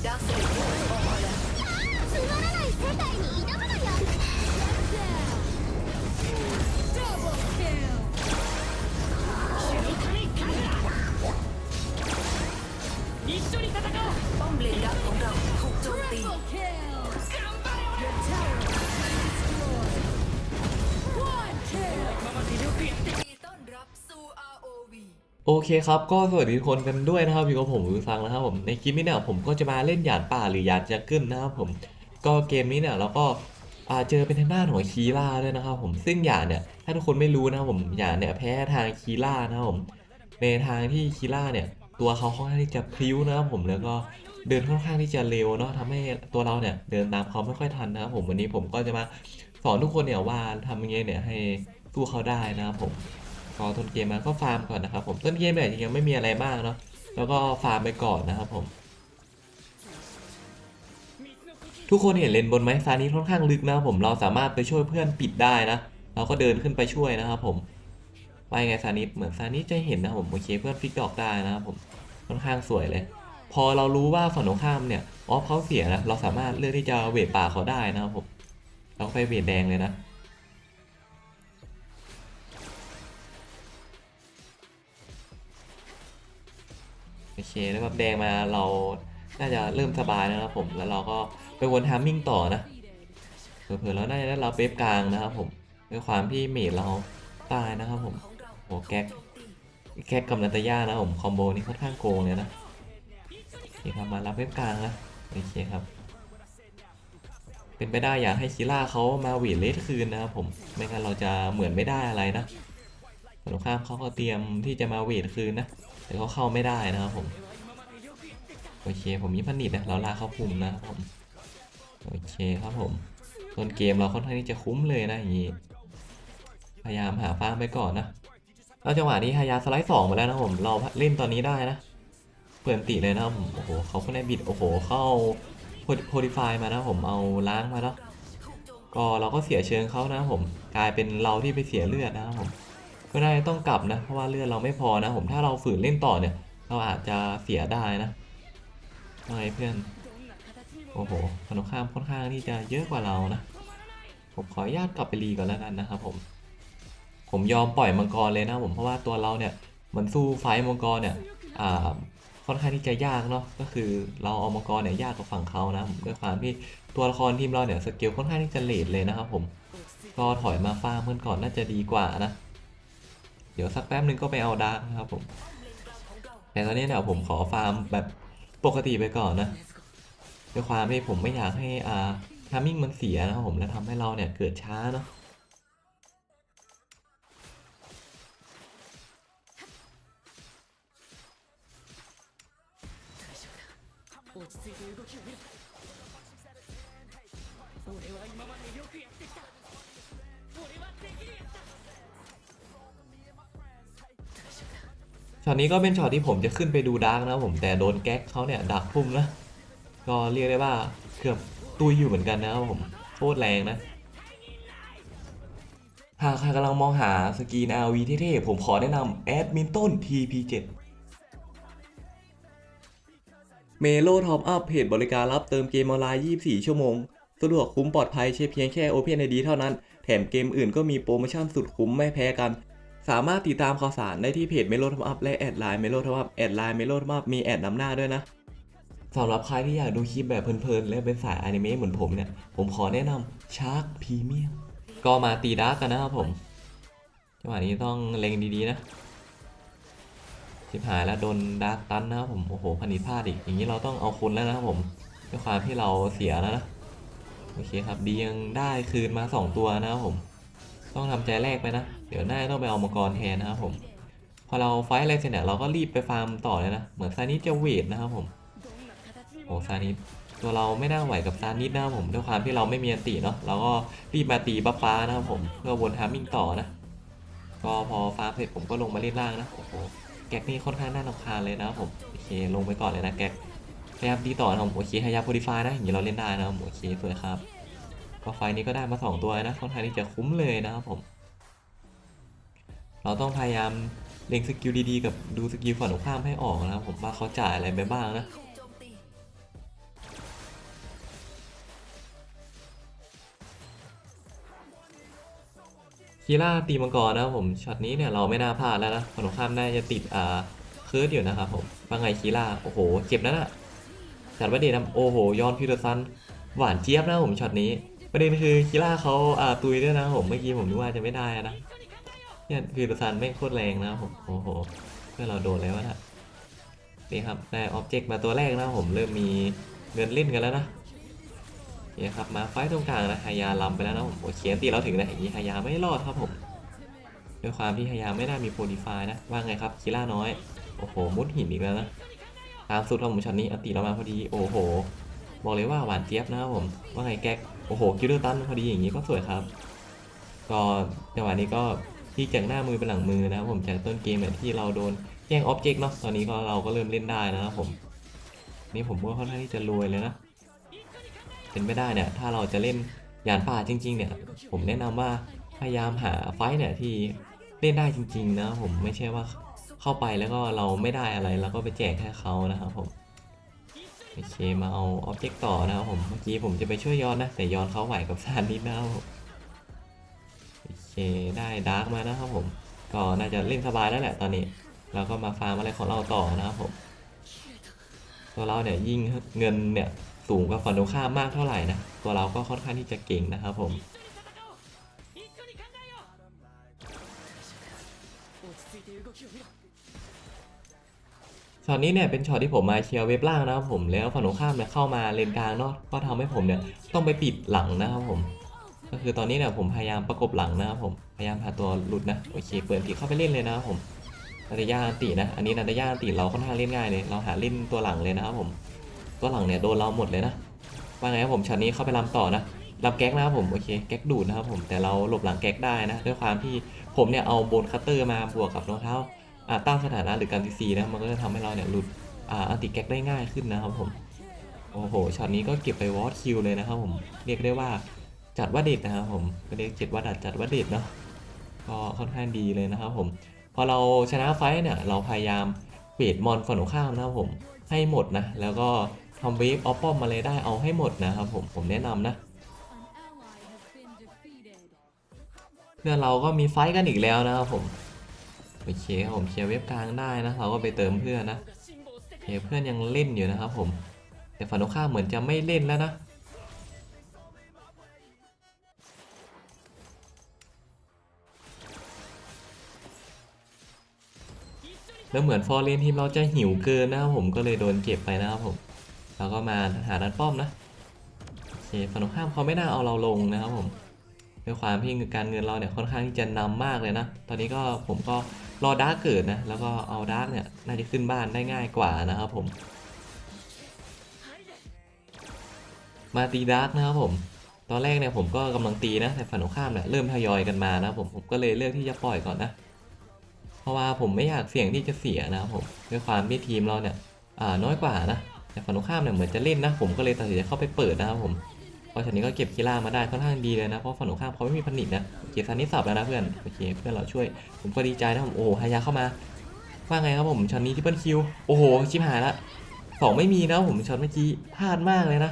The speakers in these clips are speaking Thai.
Your tower โอเคครับ ก็สวัสดีทุกคนกันด้วยนะครับอยู่กับผมวิวฟังนะครับผมในคลิปนี้เนี่ยผมก็จะมาเล่นหยาดป่าหรือหยาดจังเกิลนะครับผมก็เกมนี้เนี่ยเราก็าเจอเป็นทางด้านของคีล่าด้วยนะครับผมซึ่งหยาดเนี่ยถ้าทุกคนไม่รู้นะครับผมหยาดเนี่ยแพ้ทางคีล่านะครับผมในทางที่คีล่าเนี่ยตัวเขาค่อนข้างที่จะพลิ้วนะครับผมแล้วก็เดินค่อนข้างที่จะเร็วเนาะทำให้ตัวเราเนี่ยเดินตามเขาไม่ค่อยทันนะครับผมวันนี้ผมก็จะมาสอนทุกคนเนี่ยว่าทำยังไงเนี่ยให้สู้เขาได้นะครับผม ก็ต้นเกมมาก็ฟาร์มก่อนนะครับผมต้นเกมเนี่ยจริงๆยังไม่มีอะไรมากเนาะแล้วก็ฟาร์มไปก่อนนะครับผมทุกคนเห็นเลนบนไหมซานี้ค่อนข้างลึกนะครับผมเราสามารถไปช่วยเพื่อนปิดได้นะเราก็เดินขึ้นไปช่วยนะครับผมไปไงซานิดเหมือนซานิดจะเห็นนะผมโอเคเพื่อนฟิกดอกได้นะครับผมค่อนข้างสวยเลย พอเรารู้ว่าฝั่งตรงข้ามเนี่ยออฟเขาเสียนะเราสามารถเลือกที่จะเวทป่าเขาได้นะครับผมเราไปเวทแดงเลยนะ โอเคแล้วแบบแดงมาเราน่าจะเริ่มสบายนะครับผม แล้วเราก็ไปวนทามมิ่งต่อนะเผื่อๆเราน่าจะได้รับเวฟกลางนะครับผมด้วยความที่เมดเราตายนะครับผมของเราโหแก๊กแก๊กกับนัตยานะผมคอมโบนี้ค่อนข้างโกงเลยนะโอเคครับมารับเวฟกลางนะโอเคครับ เป็นไปได้อยากให้คิล่าเขามาหวีดเลสคืนนะครับผมไม่งั้นเราจะเหมือนไม่ได้อะไรนะตรงข้ามเขาก็เตรียมที่จะมาเวทคืนนะ แต่เขาเข้าไม่ได้นะครับผม โอเค ผมมีพันิดนะเราลากเข้าพุ่มนะครับผม โอเคครับผมต้นเกมเราค่อนข้างที่จะคุ้มเลยนะอย่างนี้ พยายามหาฟาร์มไปก่อนนะ แล้วจังหวะนี้ฮายาสไลด์สองมาแล้วนะผม เราเล่นตอนนี้ได้นะ เปลี่ยนติเลยนะผม โอ้โหเขาก็ได้บิด โอ้โห เข้าโพดิฟายมานะผมเอาล้างมาแล้วก็เราก็เสียเชิงเขานะครับผม กลายเป็นเราที่ไปเสียเลือดนะครับผม ก็น่าจะต้องกลับนะ เพราะว่าเลือดเราไม่พอนะ ผมถ้าเราฝืนเล่นต่อเนี่ย เราอาจจะเสียได้นะทำไมเพื่อน โอ้โหฝั่งข้ามค่อนข้างที่จะเยอะกว่าเรานะ ผมขออนุญาตกลับไปรีก่อนแล้วกันนะครับผม ผมยอมปล่อยมังกรเลยนะผมเพราะว่าตัวเราเนี่ยมันสู้ไฟมังกรเนี่ยอ่าค่อนข้างที่จะยากเนาะก็คือเราเอามังกรเนี่ยยากกว่าฝั่งเขานะผมด้วยความที่ตัวละครทีมเราเนี่ยสเกลค่อนข้างที่จะเลทเลยนะครับผมก็ถอยมาฟาร์มเพื่อนก่อนน่าจะดีกว่านะ ดี๋ยวสักแป๊บนึงก็ไปเอาดาร์กนะครับผม เลนกลางของเรา แต่ตอนนี้เนี่ยผมขอฟาร์มแบบปกติไปก่อนนะด้วยความที่ผมไม่อยากให้อ่าทามมิ่งมันเสียนะครับผมแล้วทำให้เราเนี่ยเกิดช้าเนาะ 落ち着いて動きを見ろ ช็อตนี้ก็เป็นช็อตที่ผมจะขึ้นไปดูดาร์กนะผมแต่โดนแก๊กเขาเนี่ยดักพุ่มนะก็เรียกได้ว่าเกือบตุยอยู่เหมือนกันนะครับผมโคตรแรงนะหากใครกำลังมองหาสกีน RV เท่ๆผมขอแนะนำแอดมินต้น TP7 เมโลท็อปอัพเพจบริการรับเติมเกมออนไลน์ 24 ชั่วโมง สะดวกคุ้มปลอดภัยใช้เพียงแค่ OpenID เท่านั้น แถมเกมอื่นก็มีโปรโมชั่นสุดคุ้มไม่แพ้กัน สามารถติดตามข่าวสารได้ที่เพจเมโลทอปอัพและแอดไลน์เมโลทอปอัพแอดไลน์เมโลทอปอัพมีแอดนำหน้าด้วยนะสำหรับใครที่อยากดูคลิปแบบเพลินๆ และเป็นสายอนิเมะเหมือนผมเนี่ย ผมขอแนะนำชาร์ p พ e เมียมก็มาตีดาร์กกันนะครับผมจังหวะนี้ต้องเล็งดีๆนะชิบหายแล้วโดนดาร์กตันนะครับผมโอ้โหพันิพลาดอีกอย่างนี้เราต้องเอาคุณแล้วนะครับผมด้วยความที่เราเสียแล้วนะโอเคครับดียังได้คืนมา 2 ตัวนะครับผม ต้องทำใจแรกไปนะ เดี๋ยวหน้าต้องไปเอามังกรแทนนะครับผม พอเราไฟอะไรเสร็จเนี่ยเราก็รีบไปฟาร์มต่อเลยนะ เหมือนซานิสจะเวทนะครับผมโอ้ซานิสตัวเราไม่น่าไหวกับซานิสนะครับผมด้วยความที่เราไม่มีอันติเนาะเราก็รีบมาตีบัฟฟ้านะครับผมเพื่อวนทามิ่งต่อนะก็พอฟาร์มเสร็จผมก็ลงมาเล่นล่างนะโอ้โหแก๊กนี่ค่อนข้างน่ารำคาญเลยนะครับผมโอเคลงไปก่อนเลยนะแก๊กพยายามตีต่อนะผมโอเคให้ยาโพดิฟายนะอย่างนี้เราเล่นได้นะครับโอเคสวยครับก็ไฟนี้ก็ได้มา 2 ตัวนะค่อนข้างที่จะคุ้มเลยนะครับผม เราต้องพยายามเล็งสกิลดีๆ กับดูสกิลฝันงตรข้ามให้ออกนะครับผมว่าเขาจ่ายอะไรไปบ้างนะคีล่าตีมังกรนะผมช็อตนี้เนี่ยเราไม่น่าพลาดแล้วนะฝันงตรข้ามน่าจะติดอ่าคืดอยู่นะครับผมว่าไงคีล่าโอ้โหเจ็บนั่นอะจัดประเด็นนะโอ้โหย้อนพิวอรซันหวานเจี๊ยบนะผมช็อตนี้ ประเด็นคือคีล่าเขาอ่าตุยด้วยนะผมเมื่อกี้ผมดูว่าจะไม่ได้นะ เนี่ยพิเตอร์ซันไม่โคตรแรงนะผมโอ้โหเพื่อเราโดนแล้วนะนี่ครับได้ออบเจกต์มาตัวแรกนะผมเริ่มมีเงินเล่นกันแล้วนะนี่ครับมาไฟตรงกลางนะฮายาลำไปแล้วนะผมโอเคตีเราถึงนะอย่างนี้ฮายาไม่รอดครับผมด้วยความที่ฮายาไม่ได้มีโปรดีฟายนะว่าไงครับคิล่าน้อยโอ้โหมุดหินอีกแล้วนะตามสุดของผมช็อตนี้อตีเรามาพอดีโอ้โห บอกเลยว่าหวานเจี๊ยบนะครับผมว่าไงแก๊กโอ้โหคิวเดอร์ตันพอดีอย่างนี้ก็สวยครับก็จังหวะนี้ก็ ที่จากหน้ามือเป็นหลังมือนะครับผมจากต้นเกมเนี่ยที่เราโดนแย่งออบเจกต์เนาะตอนนี้ก็เราก็เริ่มเล่นได้นะครับผม นี่ผมว่าค่อนข้างที่จะรวยเลยนะเป็นไม่ได้เนี่ยถ้าเราจะเล่นยานป่าจริง ๆ เนี่ย ผมแนะนำว่าพยายามหาไฟท์เนี่ยที่เล่นได้จริง ๆ นะผมไม่ใช่ว่าเข้าไปแล้วก็เราไม่ได้อะไรแล้วก็ไปแจกให้เขานะครับผมโอเคมาเอาออบเจกต์ต่อนะครับผมเมื่อกี้ผมจะไปช่วยย้อนนะแต่ย้อนเขาไหวกับซานนิดนะครับผม ได้ดาร์กมานะครับผม ก็น่าจะเล่นสบายแล้วแหละตอนนี้ เราก็มาฟาร์มอะไรของเราต่อนะครับผม ตัวเราเนี่ยยิ่งเงินเนี่ยสูงกว่าฝั่งตรงามากเท่าไหร่นะ ตัวเราก็ค่อนข้างที่จะเก่งนะครับผมช็อตนี้เนี่ยเป็นช็อตที่ผมมาเชียร์เว็บล่างนะครับผมแล้วฝั่งตรงามเนี่ยเข้ามาเลนกลางเนาะก็ทำให้ผมเนี่ยต้องไปปิดหลังนะครับผม ก็คือตอนนี้เนี่ยผมพยายามประกบหลังนะครับผมพยายามหาตัวหลุดนะโอเคเปิดตีเข้าไปเล่นเลยนะครับผมนาตาย่าอันตินะอันนี้นาตาย่าอันติเราค่อนข้างเล่นง่ายเลยเราหาเล่นตัวหลังเลยนะครับผมตัวหลังเนี่ยโดนเราหมดเลยนะว่าไงครับผมช็อตนี้เข้าไปลำต่อนะลำแก๊กนะครับผมโอเคแก๊กดูดนะครับผมแต่เราหลบหลังแก๊กได้นะด้วยความที่ผมเนี่ยเอาโบนคัตเตอร์มาบวกกับรองเท้าอ่าตั้งสถานะหรือการซีซีนะมันก็จะทำให้เราเนี่ยหลุดอ่าอันติแก๊กได้ง่ายขึ้นนะครับผมโอ้โหช็อตนี้ก็เก็บไปวอตคิวเลยนะครับผมเรียกได้ว่า จัดว่าดิดนะครับผมเป็นเด็กเจ็ดว่าดัดจัดว่าดิดเนาะก็ค่อนข้างดีเลยนะครับผมพอเราชนะไฟเนี่ยเราพยายามเวทมอนฝั่งตรข้ามนะครับผมให้หมดนะ แล้วก็ทำเวฟออฟป้อมมาเลยได้เอาให้หมดนะครับผมผมแนะนำนะเพื่อนเราก็มีไฟกันอีกแล้วนะครับผมโอเคครัผมเคลียร์เว็บกลางได้นะ เราก็ไปเติมเพื่อนนะเคเพื่อนยังเล่นอยู่นะครับผม แต่ฝันตรงข้าเหมือนจะไม่เล่นแล้วนะ แล้วเหมือนฟอร์เรนทีมเราจะหิวเกินนะครับผมก็เลยโดนเก็บไปนะครับผมเราก็มาหาดันป้อมนะโอเคฝั่งตรงข้ามเขาไม่น่าเอาเราลงนะครับผมด้วยความที่การเงินเราเนี่ยค่อนข้างที่จะนำมากเลยนะ ตอนนี้ก็ผมก็รอดาร์กเกิดนะ แล้วก็เอาดาร์กเนี่ยน่าจะขึ้นบ้านได้ง่ายกว่านะครับผม มาตีดาร์กนะครับผม ตอนแรกเนี่ยผมก็กำลังตีนะแต่ฝั่งตรงข้ามเนี่ยเริ่มทยอยกันมานะผมผมก็เลยเลือกที่จะปล่อยก่อนนะ ราะว่าผมไม่อยากเสี่ยงที่จะเสียนะครับผมด้วยความที่ทีมเราเนี่ยอ่าน้อยกว่านะแต่ฝั่งตรงข้ามเนี่ยเหมือนจะเล่นนะ ผมก็เลยตัดสินใจเข้าไปเปิดนะครับผมเพราะฉะนี้ก็เก็บคีร่ามาได้ค่อนข้างดีเลยนะเพราะฝั่งตรงข้ามเขาไม่มีพันิชนะโอเคซันนี่สับแล้วนะเพื่อนโอเคเพื่อนเราช่วย ผมก็ดีใจนะผมโอ้โหฮายาเข้ามาว่าไงครับผมช็อตนี้ที่เปิลคิวโอ้โหชิบหายละสองไม่มีนะผมช็อตเมื่อกี้พลาดมากเลยนะ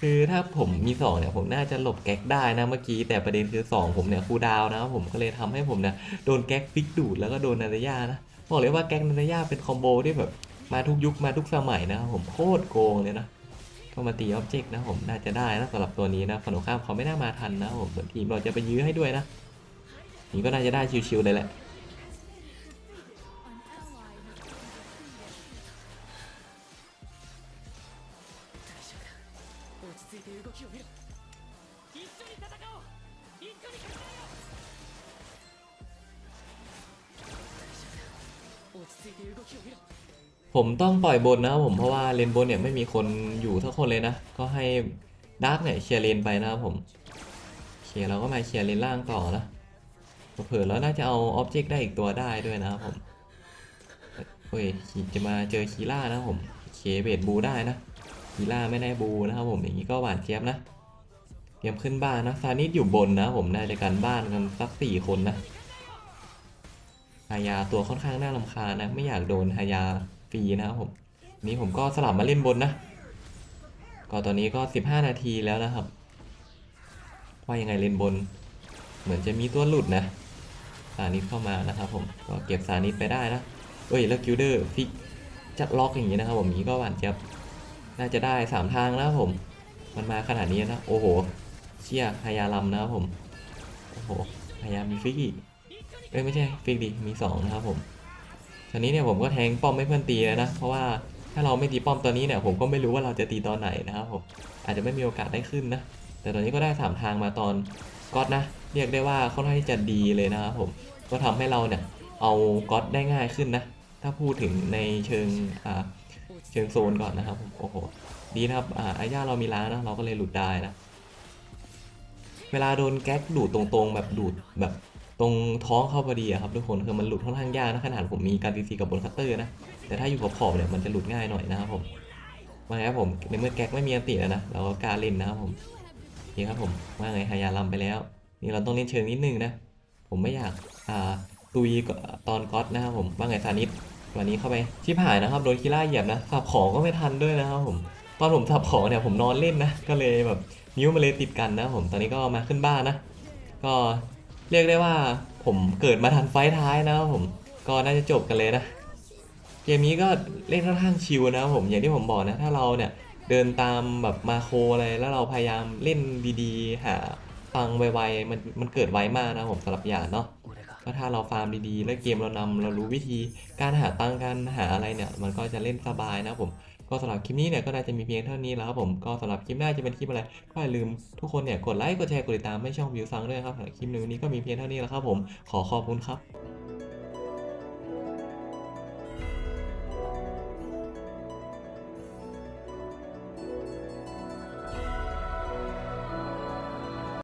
คือถ้าผมมีสองเนี่ยผมน่าจะหลบแก๊กได้นะเมื่อกี้แต่ประเด็นคือสองผมเนี่ยคูดาวนะครับผมก็เลยทำให้ผมเนี่ยโดนแก๊กฟิกดูดแล้วก็โดนนาตยานะบอกเลยว่าแก๊กนาตาย่าเป็นคอมโบที่แบบมาทุกยุคมาทุกสมัยนะครับผมโคตรโกงเลยนะก็มาตีออบเจกต์นะผมน่าจะได้นะสำหรับตัวนี้นะฝั่งตรงข้ามเขาไม่น่ามาทันนะผมเหมือนทีมเราจะไปยื้อให้ด้วยนะนี่ก็น่าจะได้ชิวๆเลยแหละ ผมต้องปล่อยบนนะครับผมเพราะว่าเลนบนเนี่ยไม่มีคนอยู่ทุกคนเลยนะ ก็ให้ดาร์กเนี่ยเคลียร์เลนไปนะครับผมเคลียร์เราก็มาเคลียร์เลนล่างต่อนะเผื่อแล้วน่าจะเอาออบเจกต์ได้อีกตัวได้ด้วยนะครับผมเฮ้ยจะมาเจอคีล่านะผมเคเบดบูได้นะคีล่าไม่ได้บูนะครับผมอย่างนี้ก็หวานเจี๊ยบนะเตรียมขึ้นบ้านนะซานิสอยู่บนนะผมน่าจะกันบ้านกันสักสี่คนนะ ฮายาตัวค่อนข้างน่ารำคาญนะ ไม่อยากโดนฮายาฟรีนะครับผมนี้ผมก็สลับมาเล่นบนนะ ก็ตอนนี้ก็ 15 นาทีแล้วนะครับ ว่ายังไงเล่นบน เหมือนจะมีตัวหลุดนะสานิดเข้ามานะครับผม ก็เก็บสานิดไปได้นะ เอ้ยแล้วกิลเดอร์ฟิกจะล็อกอย่างนี้นะครับผมอย่างนี้ก็หวานเจี๊ยบน่าจะได้สามทางนะครับผม มันมาขนาดนี้นะ โอ้โห เชี่ยฮายาลัมนะครับผม โอ้โหฮายามีฟิกอีก อ้ยไม่ใช่ฟิกดิมีสองนะครับผมตอนนี้เนี่ยผมก็แทงป้อมให้เพื่อนตีแล้วนะ เพราะว่าถ้าเราไม่ตีป้อมตอนนี้เนี่ยผมก็ไม่รู้ว่าเราจะตีตอนไหนนะครับผมอาจจะไม่มีโอกาสได้ขึ้นนะ แต่ตอนนี้ก็ได้สามทางมาตอนก๊อตนะ เรียกได้ว่าค่อนข้างที่จะดีเลยนะครับผมก็ทำให้เราเนี่ยเอาก๊อตได้ง่ายขึ้นนะ ถ้าพูดถึงในเชิงอ่าเชิงโซนก่อนนะครับผมโอ้โหดีนะครับอ่าอาญาเรามีล้างนะเราก็เลยหลุดได้นะเวลาโดนแก๊กดูดตรงๆ แบบดูดแบบ ตรงท้องเข้าพอดีอะครับทุกคนคือมันหลุดค่อนข้างยากนะขนาดผมมีการตีซีกับบนคัตเตอร์นะแต่ถ้าอยู่กับขอบเนี่ยมันจะหลุดง่ายหน่อยนะครับผมว่าไงครับผมในเมื่อแก๊กไม่มีอันติแล้วนะเราก็กล้าเล่นนะครับผมโอเครับผมว่าไงฮายาลัมไปแล้ว นี่เราต้องเล่นเชิงนิดนึงนะ ผมไม่อยากอ่าตุยตอนก๊อตนะครับผมว่าไงซานิดวันนี้เข้าไปชิบหายนะครับโดนคีล่าเหยียบนะสับของก็ไม่ทันด้วยนะครับผมตอนผมสับของเนี่ยผมนอนเล่นนะก็เลยแบบนิ้วมันเลยติดกันนะผมตอนนี้ก็มาขึ้นบ้านนะ ก็ เรียกได้ว่าผมเกิดมาทันไฟท้ายนะครับผมก็น่าจะจบกันเลยนะ เกมนี้ก็เล่นค่อนข้างชิวนะครับผมอย่างที่ผมบอกนะถ้าเราเนี่ยเดินตามแบบมาโคอะไรแล้วเราพยายามเล่นดีๆ หาฟังไวๆมันมันเกิดไวมากนะผมสำหรับยาดเนาะ ก็ถ้าเราฟาร์มดีๆ และเกมเรานำเรารู้วิธีการหาตังค์การหาอะไรเนี่ย มันก็จะเล่นสบายนะครับผมก็สำหรับคลิปนี้เนี่ยก็น่าจะมีเพียงเท่านี้แล้วครับผมก็สำหรับคลิปหน้าจะเป็นคลิปอะไรก็อย่าลืมทุกคนเนี่ยกดไลค์กดแชร์กดติดตามให้ช่องวิวซังด้วยครับสำหรับคลิปในวันนี้ก็มีเพียงเท่านี้แล้วครับผมขอขอบคุณครับ